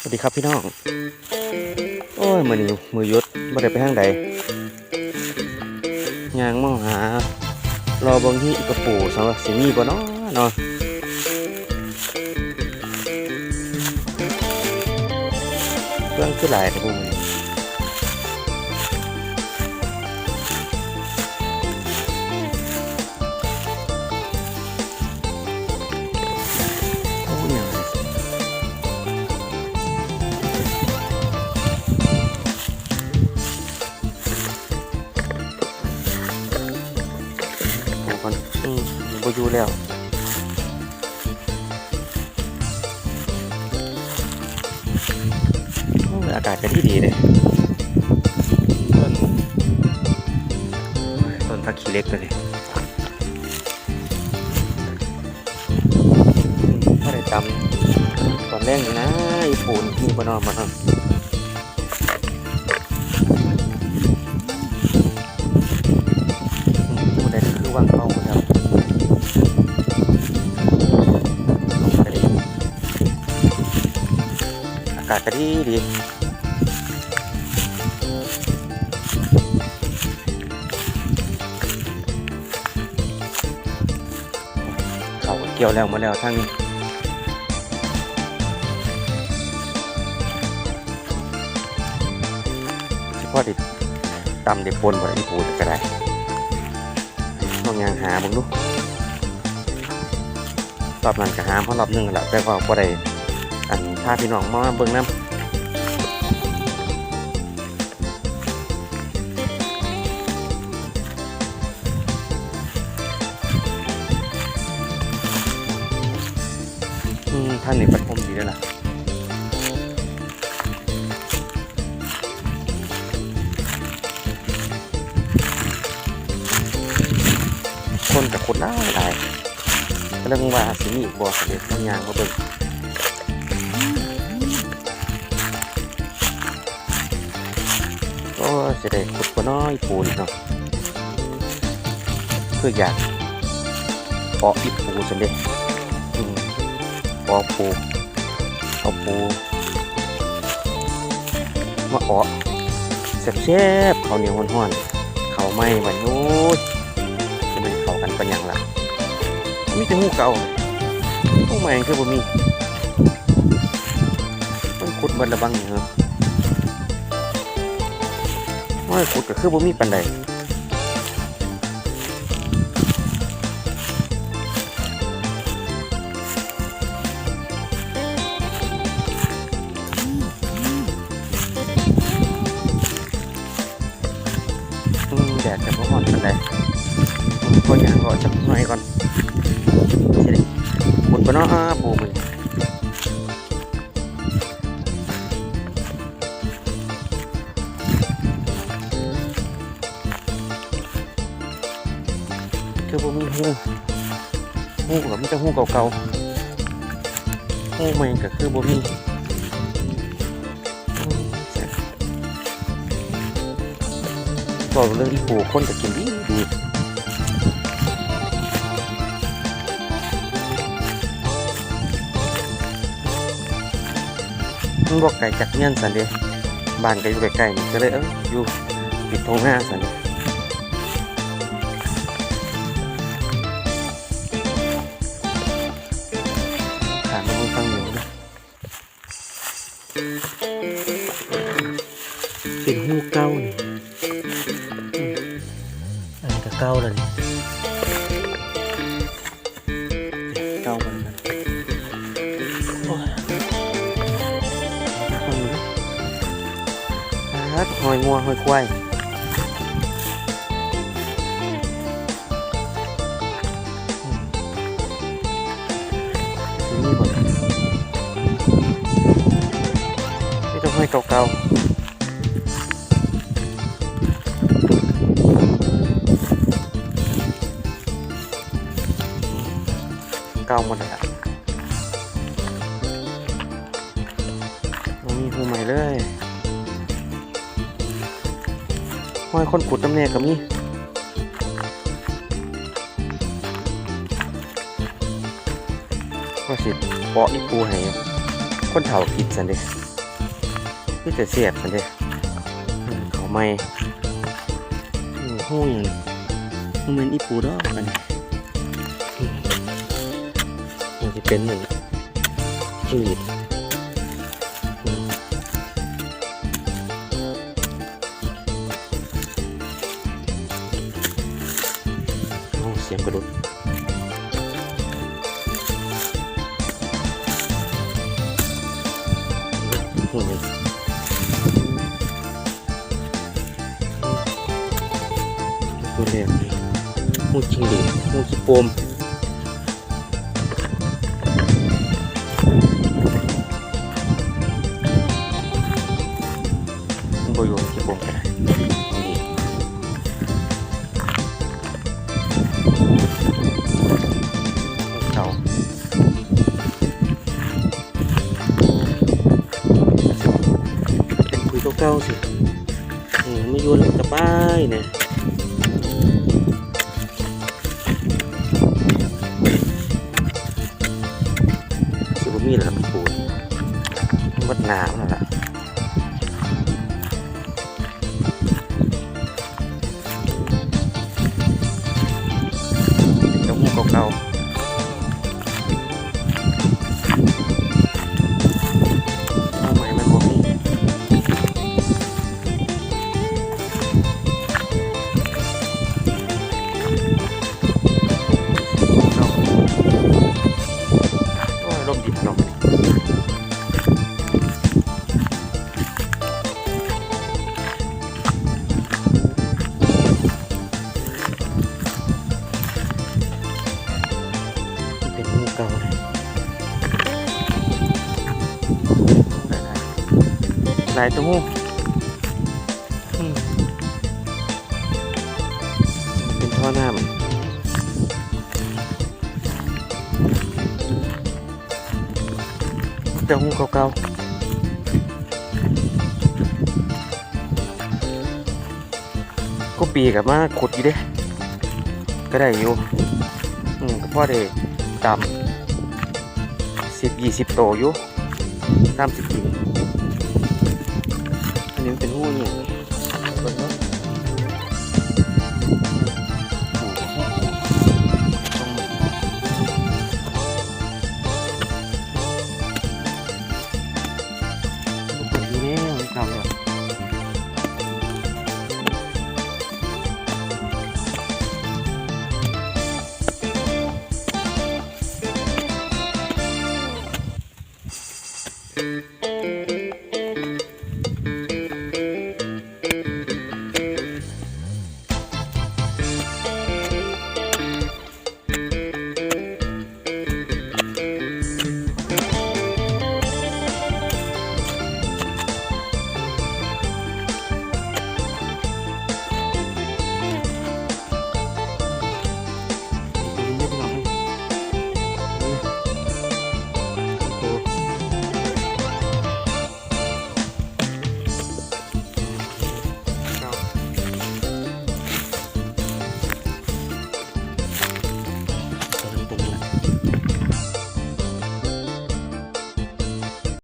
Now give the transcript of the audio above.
สวัสดีครับพี่น้อง โอ้ยมือนี้มือยุดมาได้ไปทางใดยางมองหา รอบางที่กระปูสำหรับสิมีบ่เนาะเนาะเครื่องคือหลายแต่พวกนี้ บ่อยู่แล้วอากาศก็ดีดีเลยต้นต้นพักขี้เล็กตัวนี้ถ้าได้จำตอนแรกนี่นะอีปูนมีบนนอนมาเนาะอืมบ่ได้คือวางเป้าากาศก็ดีดีเขาเกี่ยวแล้วมาแล้วทั้งนี้เฉพาะดิตำเด็ดปนบ่อีปูก็ได้ต้องยังหาบิ่งดูรอบนั้นก็หาเพราะรอบนึงแหละแต่ก็บ่ได้ อันพาพี่น้องมาเบิ่งนํอืมท่านนี่ปัดผมดีแล้วล่ะคนกับคนหลายหลายก็เรื่องว่าสิมีบ่สเด็ดบางอย่างก็เบิ่ง ก็สิได้ขุดบ่น้อยปูนเนาะเพื่ออยากเปาะอีปูสิเด็ดอืมเปาะปูเอาปูมาเออแซ่บๆข้าเหนียวห้อนๆข้าไม้บัดนู้นจะมันเขากันปานหยังล่ะมีแต่หูเก่าหูใหม่คือบ่มีมันขุดบันละบังเหรอ ว่าขุดก็คือบ่มีปานใดแดดก็บ่ร้อนปานใดก็ย่างรอจักหน่อยก่อนสิได้ขุดบ่เนาะปูมัน คือบ่มีหูหูก็มีแต่หูเก่าๆหูใหม่ก็คือบ่มีอืมแซ่บบอกเรื่องอีปูคนก็กินดีดีมันบอกไก่จากเงี้ยนสันเดียบ้านก็อยู่ใกล้ๆนี่ก็เลยเอออยู่ปิดทงห้าสันเดีย เป็นหูเก้านี่อืมอันนี้ก็เก้าแล้วนี่เก้ามันนะโอ้ยฮัดหอยงัวหอยควายอืมนี่บ่นี่ต้องหอยเก่าๆ เก่าหมดแล้วบ่มีหูใหม่เลยห้อยคนขุดน้ำแน่ก็มีว่าสิเปาะอีปูให้ คนเฒ่ากินสันเด้คือจะเสียบสันเด้เขาไม่หู้หยังมันเป็นอีปูดอกกัน มันจะเป็นหนจิ้งหรีดอืมโอ้เสียงกระดุดหูนี่ตัวแรกนี่หูจิงหรีดหูขี้โปม บอยู่ที่บงก็ได้นี่เก่าเป็นคุยเก่าๆสิอืมไม่ยู่แล้วจะป้ายเนี่ยสิบมีแล้วมันปูนวัดนาวแล้วล่ะ หลายตัวหูอืมเป็นท่อน้ำแต่หูเก่าๆก็ปีกับมาขุดอยู่เด้ ก็ได้อยู่ อืมก็พอได้ตำสิบยี่สิบโตอยู่ตามสิบกินอัี้เป็นหู้นี่คนเนาะอืม